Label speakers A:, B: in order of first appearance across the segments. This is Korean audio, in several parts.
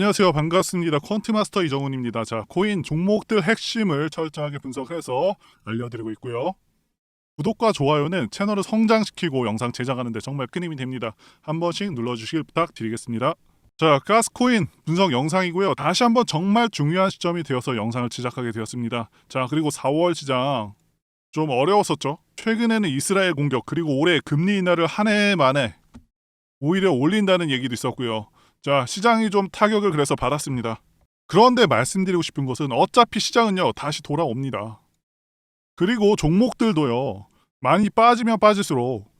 A: 안녕하세요. 반갑습니다. 퀀트마스터 이정훈입니다. 자, 코인 종목들 핵심을 철저하게 분석해서 알려드리고 있고요. 구독과 좋아요는 채널을 성장시키고 영상 제작하는 데 정말 큰 힘이 됩니다. 한 번씩 눌러주시길 부탁드리겠습니다. 자, 가스코인 분석 영상이고요. 다시 한번 정말 중요한 시점이 되어서 영상을 제작하게 되었습니다. 자, 그리고 4월 시장 좀 어려웠었죠. 최근에는 이스라엘 공격 그리고 올해 금리 인하를 한 해 만에 오히려 올린다는 얘기도 있었고요. 자, 시장이 좀 타격을 그래서 받았습니다. 그런데 말씀드리고 싶은 것은 어차피 시장은요, 다시 돌아옵니다. 그리고 종목들도요, 많이 빠지면 빠질수록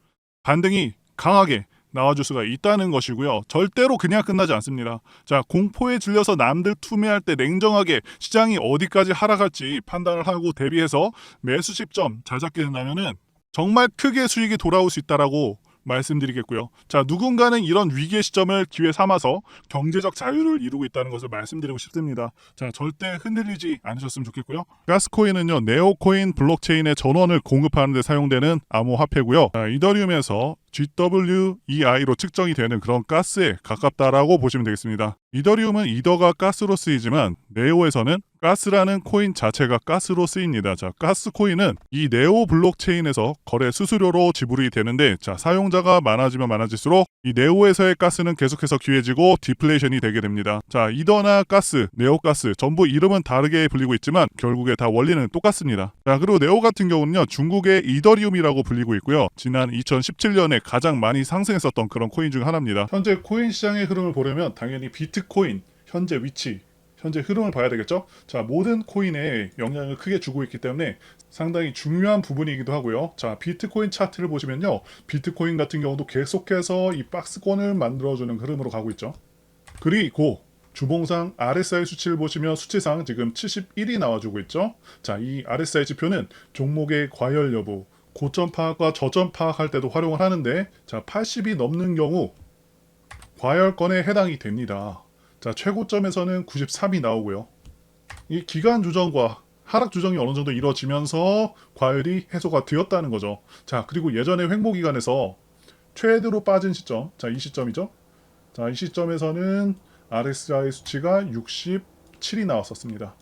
A: 반등이 강하게 나와줄 수가 있다는 것이고요. 절대로 그냥 끝나지 않습니다. 자, 공포에 질려서 남들 투매할 때 냉정하게 시장이 어디까지 하락할지 판단을 하고 대비해서 매수 시점 잘 잡게 된다면은 정말 크게 수익이 돌아올 수 있다라고 말씀드리겠고요. 자, 누군가는 이런 위기의 시점을 기회 삼아서 경제적 자유를 이루고 있다는 것을 말씀드리고 싶습니다. 자, 절대 흔들리지 않으셨으면 좋겠고요. 가스코인은요, 네오코인 블록체인의 전원을 공급하는 데 사용되는 암호화폐고요. 자, 이더리움에서 GWEI로 측정이 되는 그런 가스에 가깝다라고 보시면 되겠습니다. 이더리움은 이더가 가스로 쓰이지만 네오에서는 가스라는 코인 자체가 가스로 쓰입니다. 자, 가스 코인은 이 네오 블록체인에서 거래 수수료로 지불이 되는데 자, 사용자가 많아지면 많아질수록 이 네오에서의 가스는 계속해서 귀해지고 디플레이션이 되게 됩니다. 자, 이더나 가스, 네오 가스 전부 이름은 다르게 불리고 있지만 결국에 다 원리는 똑같습니다. 자, 그리고 네오 같은 경우는요. 중국의 이더리움이라고 불리고 있고요. 지난 2017년에 가장 많이 상승했었던 그런 코인 중 하나입니다. 현재 코인 시장의 흐름을 보려면 당연히 비트코인 현재 위치 현재 흐름을 봐야 되겠죠? 자, 모든 코인에 영향을 크게 주고 있기 때문에 상당히 중요한 부분이기도 하고요. 자, 비트코인 차트를 보시면요. 비트코인 같은 경우도 계속해서 이 박스권을 만들어주는 흐름으로 가고 있죠. 그리고 주봉상 RSI 수치를 보시면 수치상 지금 71이 나와주고 있죠. 자, 이 RSI 지표는 종목의 과열 여부, 고점 파악과 저점 파악할 때도 활용을 하는데, 자, 80이 넘는 경우 과열권에 해당이 됩니다. 자, 최고점에서는 93이 나오고요. 이 기간 조정과 하락 조정이 어느 정도 이루어지면서 과열이 해소가 되었다는 거죠. 자, 그리고 예전에 횡보 기간에서 최대로 빠진 시점, 자, 이 시점이죠. 자, 이 시점에서는 RSI 수치가 67이 나왔었습니다.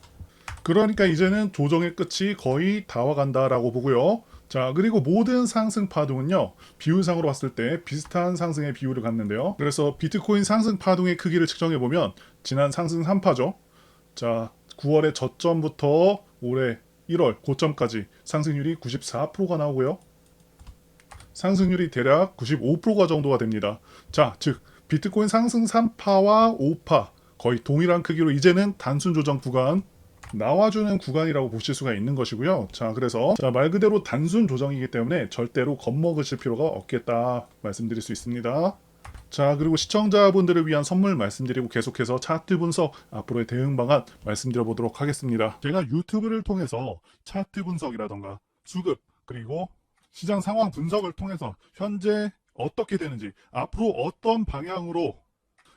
A: 그러니까 이제는 조정의 끝이 거의 다 와간다라고 보고요. 자, 그리고 모든 상승 파동은요, 비율상으로 봤을 때 비슷한 상승의 비율을 갖는데요. 그래서 비트코인 상승 파동의 크기를 측정해 보면 지난 상승 3파죠. 자, 9월의 저점부터 올해 1월 고점까지 상승률이 94%가 나오고요. 상승률이 대략 95%가 정도가 됩니다. 자, 즉 비트코인 상승 3파와 5파 거의 동일한 크기로 이제는 단순 조정 구간 나와주는 구간이라고 보실 수가 있는 것이고요. 자, 그래서 자, 말 그대로 단순 조정이기 때문에 절대로 겁먹으실 필요가 없겠다 말씀드릴 수 있습니다. 자, 그리고 시청자분들을 위한 선물 말씀드리고 계속해서 차트 분석, 앞으로의 대응 방안 말씀드려 보도록 하겠습니다. 제가 유튜브를 통해서 차트 분석이라던가 수급, 그리고 시장 상황 분석을 통해서 현재 어떻게 되는지, 앞으로 어떤 방향으로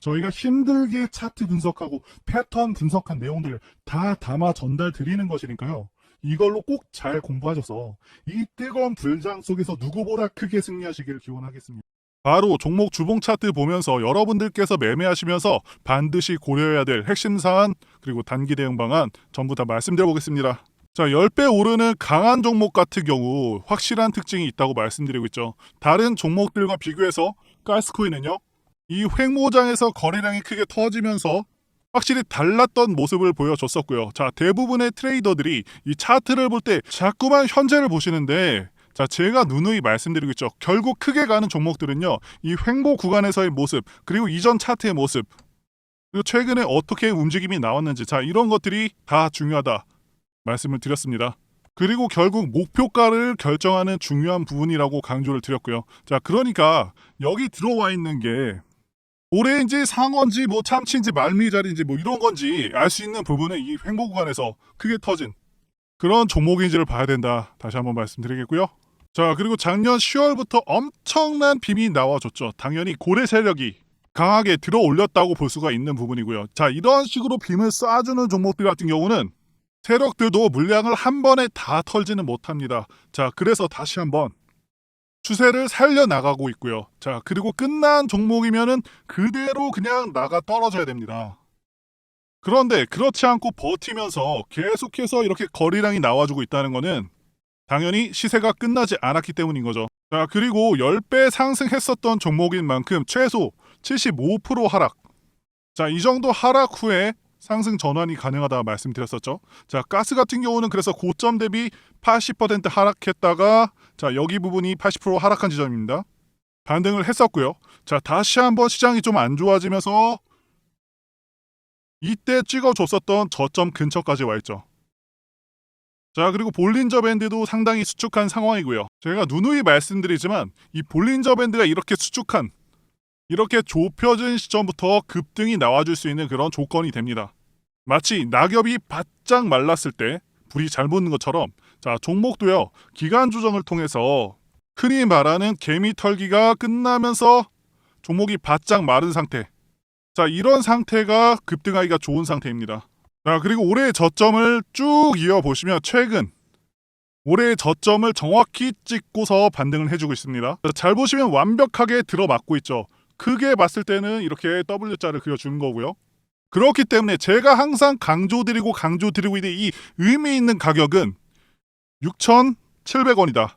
A: 저희가 힘들게 차트 분석하고 패턴 분석한 내용들을 다 담아 전달 드리는 것이니까요. 이걸로 꼭 잘 공부하셔서 이 뜨거운 불장 속에서 누구보다 크게 승리하시길 기원하겠습니다. 바로 종목 주봉 차트 보면서 여러분들께서 매매하시면서 반드시 고려해야 될 핵심 사안 그리고 단기 대응 방안 전부 다 말씀드려 보겠습니다. 자, 10배 오르는 강한 종목 같은 경우 확실한 특징이 있다고 말씀드리고 있죠. 다른 종목들과 비교해서 가스코인은요. 이 횡모장에서 거래량이 크게 터지면서 확실히 달랐던 모습을 보여줬었고요. 자, 대부분의 트레이더들이 이 차트를 볼 때 자꾸만 현재를 보시는데 자, 제가 누누이 말씀드리고 있죠. 결국 크게 가는 종목들은요. 이 횡보 구간에서의 모습, 그리고 이전 차트의 모습, 그리고 최근에 어떻게 움직임이 나왔는지 자, 이런 것들이 다 중요하다 말씀을 드렸습니다. 그리고 결국 목표가를 결정하는 중요한 부분이라고 강조를 드렸고요. 자, 그러니까 여기 들어와 있는 게 올해인지 상어인지 뭐 참치인지 말미잘인지 뭐 이런 건지 알 수 있는 부분은 이 횡보 구간에서 크게 터진 그런 종목인지를 봐야 된다. 다시 한번 말씀드리겠고요. 자, 그리고 작년 10월부터 엄청난 빔이 나와줬죠. 당연히 고래 세력이 강하게 들어 올렸다고 볼 수가 있는 부분이고요. 자, 이런 식으로 빔을 쏴주는 종목들 같은 경우는 세력들도 물량을 한 번에 다 털지는 못합니다. 자, 그래서 다시 한번 추세를 살려나가고 있고요. 자, 그리고 끝난 종목이면은 그대로 그냥 나가 떨어져야 됩니다. 그런데 그렇지 않고 버티면서 계속해서 이렇게 거리량이 나와주고 있다는 거는 당연히 시세가 끝나지 않았기 때문인 거죠. 자, 그리고 10배 상승했었던 종목인 만큼 최소 75% 하락. 자, 이 정도 하락 후에 상승 전환이 가능하다 말씀드렸었죠. 자, 가스 같은 경우는 그래서 고점 대비 80% 하락했다가 자, 여기 부분이 80% 하락한 지점입니다. 반등을 했었고요. 자, 다시 한번 시장이 좀 안 좋아지면서 이때 찍어줬었던 저점 근처까지 와 있죠. 자, 그리고 볼린저 밴드도 상당히 수축한 상황이고요. 제가 누누이 말씀드리지만 이 볼린저 밴드가 이렇게 수축한 이렇게 좁혀진 시점부터 급등이 나와줄 수 있는 그런 조건이 됩니다. 마치 낙엽이 바짝 말랐을 때 불이 잘 붙는 것처럼 자 종목도요 기간 조정을 통해서 흔히 말하는 개미 털기가 끝나면서 종목이 바짝 마른 상태 자 이런 상태가 급등하기가 좋은 상태입니다. 자 그리고 올해의 저점을 쭉 이어 보시면 최근 올해의 저점을 정확히 찍고서 반등을 해주고 있습니다. 자, 잘 보시면 완벽하게 들어맞고 있죠. 크게 봤을 때는 이렇게 W자를 그려주는 거고요. 그렇기 때문에 제가 항상 강조드리고 강조드리고 있는 이 의미 있는 가격은 6,700원이다.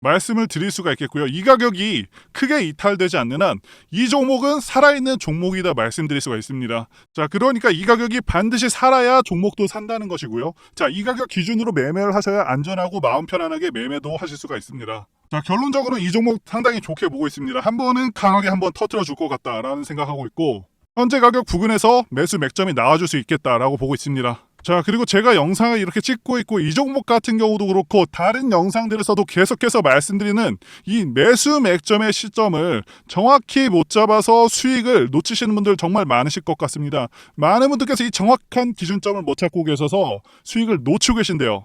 A: 말씀을 드릴 수가 있겠고요. 이 가격이 크게 이탈되지 않는 한 이 종목은 살아있는 종목이다 말씀드릴 수가 있습니다. 자, 그러니까 이 가격이 반드시 살아야 종목도 산다는 것이고요. 자, 이 가격 기준으로 매매를 하셔야 안전하고 마음 편안하게 매매도 하실 수가 있습니다. 자, 결론적으로 이 종목 상당히 좋게 보고 있습니다. 한 번은 강하게 한번 터트려 줄 것 같다라는 생각하고 있고 현재 가격 부근에서 매수 맥점이 나와줄 수 있겠다라고 보고 있습니다. 자 그리고 제가 영상을 이렇게 찍고 있고 이 종목 같은 경우도 그렇고 다른 영상들에서도 계속해서 말씀드리는 이 매수 맥점의 시점을 정확히 못 잡아서 수익을 놓치시는 분들 정말 많으실 것 같습니다. 많은 분들께서 이 정확한 기준점을 못 찾고 계셔서 수익을 놓치고 계신데요.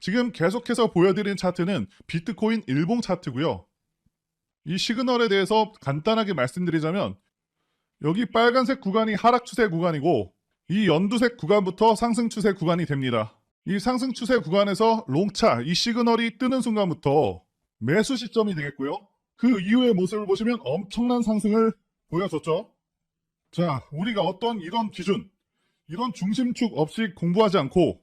A: 지금 계속해서 보여드린 차트는 비트코인 일봉 차트고요. 이 시그널에 대해서 간단하게 말씀드리자면 여기 빨간색 구간이 하락 추세 구간이고 이 연두색 구간부터 상승 추세 구간이 됩니다. 이 상승 추세 구간에서 롱차 이 시그널이 뜨는 순간부터 매수 시점이 되겠고요. 그 이후의 모습을 보시면 엄청난 상승을 보여줬죠. 자, 우리가 어떤 이런 기준, 이런 중심축 없이 공부하지 않고